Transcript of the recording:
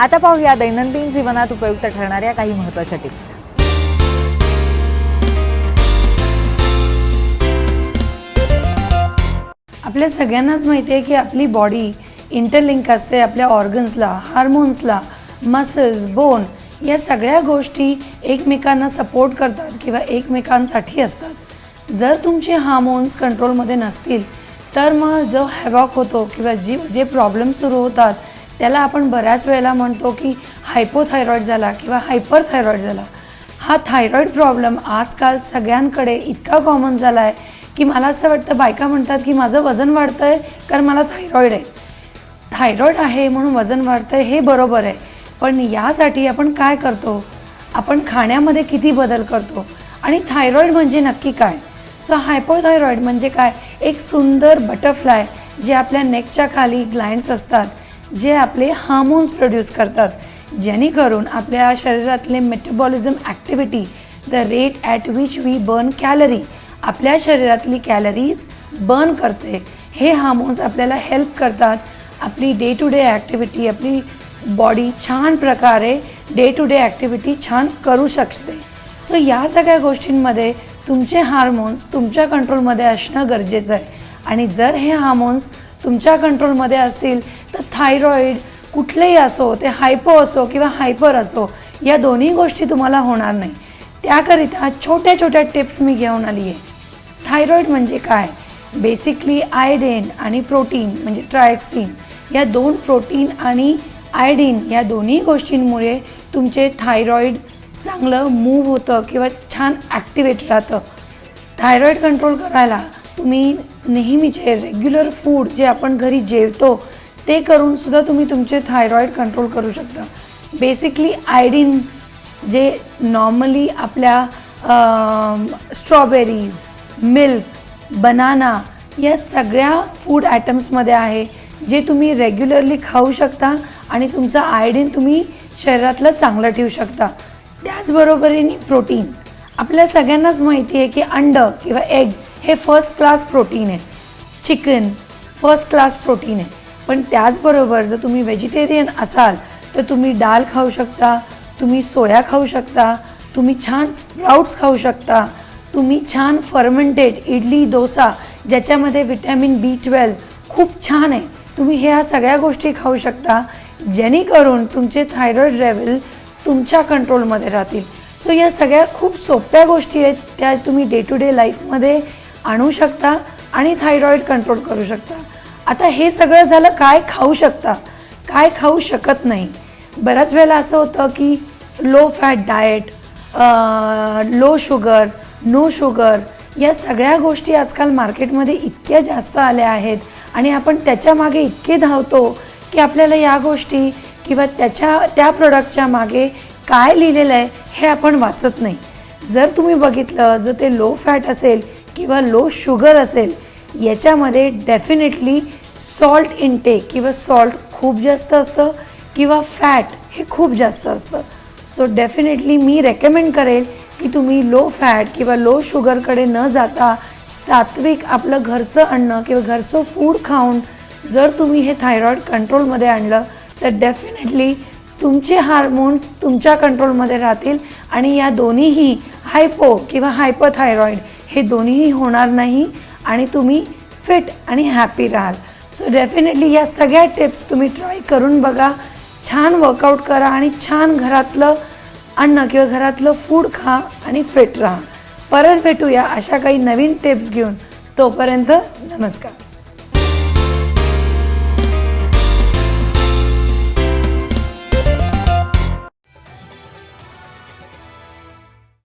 आता पाहूया दैनंदिन जीवनात उपयुक्त ठरणाऱ्या काही महत्त्वाच्या टिप्स. आपल्या सगळ्यांनाच माहिती आहे की आपली बॉडी इंटरलिंक असते आपल्या ऑर्गन्सला हार्मोन्सला मसल्स बोन या सगळ्या गोष्टी एकमेकांना सपोर्ट करतात किंवा एकमेकांसाठी असतात. जर तुमचे हार्मोन्स कंट्रोलमध्ये नसतील तर मग जो हॅवॉक होतो किंवा जी जे प्रॉब्लेम सुरू होतात त्याला आपण बऱ्याच वेळेला म्हणतो की हायपोथायरॉईड झाला किंवा हायपर थायरॉईड झाला. हा थायरॉईड प्रॉब्लेम आजकाल सगळ्यांकडे इतका कॉमन झाला आहे की मला असं वाटतं बायका म्हणतात की माझं वजन वाढतं आहे कारण मला थायरॉईड आहे. थायरॉईड आहे म्हणून वजन वाढतं आहे हे बरोबर आहे. पण यासाठी आपण काय करतो? आपण खाण्यामध्ये किती बदल करतो? आणि थायरॉईड म्हणजे नक्की काय? सो हायपोथायरॉईड म्हणजे काय? एक सुंदर बटरफ्लाय जे आपल्या नेकच्या खाली ग्लायन्स असतात. जे आपले हार्मोन्स प्रोड्यूस करतात जेणेकरून आपल्या शरीरातले metabolism activity the rate at which we burn calorie आपल्या शरीरातली कॅलरीज बर्न करते. हे हार्मोन्स आपल्याला हेल्प करतात. आपली डे टू डे ॲक्टिव्हिटी आपली बॉडी छान प्रकारे डे टू डे ॲक्टिव्हिटी छान करू शकते. सो या सगळ्या गोष्टींमध्ये तुमचे हार्मोन्स तुमच्या कंट्रोलमध्ये असणं गरजेचं आहे. आणि जर हे हार्मोन्स तुमच्या कंट्रोलमध्ये असतील तर थायरॉईड कुठलेही असो ते हायपो असो किंवा हायपर असो या दोन्ही गोष्टी तुम्हाला होणार नाही. त्याकरिता छोट्या छोट्या टिप्स मी घेऊन आली आहे. थायरॉईड म्हणजे काय? बेसिकली आयडेन आणि प्रोटीन म्हणजे ट्रायक्सिन या दोन प्रोटीन आणि आयडीन या दोन्ही गोष्टींमुळे तुमचे थायरॉईड चांगलं मूव्ह होतं किंवा छान ॲक्टिवेट राहतं. थायरॉईड कंट्रोल करायला तुम्ही नेहमीचे रेग्युलर फूड जे आपण घरी जेवतो ते करून सुद्धा तुम्ही तुमचे थायरॉईड कंट्रोल करू शकता. बेसिकली आयडीन जे नॉर्मली आपल्या स्ट्रॉबेरीज मिल्क बनाना या सगळ्या फूड आयटम्समध्ये आहे जे तुम्ही रेग्युलरली खाऊ शकता आणि तुमचं आयडीन तुम्ही शरीरातलं चांगलं ठेवू शकता. त्याचबरोबरीने प्रोटीन आपल्या सगळ्यांनाच माहिती आहे की अंड किंवा एग हे फर्स्ट क्लास प्रोटीन आहे. चिकन फर्स्ट क्लास प्रोटीन आहे. पण त्याचबरोबर जर तुम्ही व्हेजिटेरियन असाल तर तुम्ही डाळ खाऊ शकता तुम्ही सोया खाऊ शकता तुम्ही छान स्प्राउट्स खाऊ शकता तुम्ही छान फर्मेंटेड इडली डोसा ज्याच्यामध्ये विटॅमिन बी ट्वेल्व खूप छान आहे. तुम्ही ह्या सगळ्या गोष्टी खाऊ शकता जेणेकरून तुमचे थायरॉईड लेवल तुमच्या कंट्रोलमध्ये राहतील. सो या सगळ्या खूप सोप्या गोष्टी आहेत त्या तुम्ही डे टू डे लाईफमध्ये आणू शकता आणि थायरॉईड कंट्रोल करू शकता. आता हे सगळं झालं काय खाऊ शकता? काय खाऊ शकत नाही? बऱ्याच वेळेला असं होतं की low fat diet low sugar no sugar या सगळ्या गोष्टी आजकाल मार्केटमध्ये इतक्या जास्त आल्या आहेत आणि आपण त्याच्यामागे इतके धावतो की आपल्याला या गोष्टी किंवा त्याच्या त्या प्रोडक्टच्या मागे काय लिहिलेलं आहे हे आपण वाचत नाही. जर तुम्ही बघितलं जर ते लो फॅट असेल किंवा लो शुगर असेल याच्यामध्ये डेफिनेटली सॉल्ट इनटेक किंवा सॉल्ट खूप जास्त असतं किंवा फॅट हे खूप जास्त असतं. सो डेफिनेटली मी रेकमेंड करेल की तुम्ही लो फॅट किंवा लो शुगरकडे न जाता सात्विक आपलं घरचं अन्न किंवा घरचं फूड खाऊन जर तुम्ही हे थायरॉईड कंट्रोलमध्ये आणलं तर डेफिनेटली तुमचे हार्मोन्स तुमच्या कंट्रोलमध्ये राहतील आणि या दोन्हीही हायपो किंवा हायपथायरॉईड हे दोन्हीही होणार नाही आणि तुम्ही फिट आणि हॅपी राहाल. सो डेफिनेटली या सगळ्या टिप्स तुम्ही ट्राय करून बघा. छान वर्कआउट करा आणि छान घरातलं अन्न किंवा घरातलं फूड खा आणि फिट राहा. परत भेटूया अशा काही नवीन टिप्स घेऊन. तोपर्यंत नमस्कार.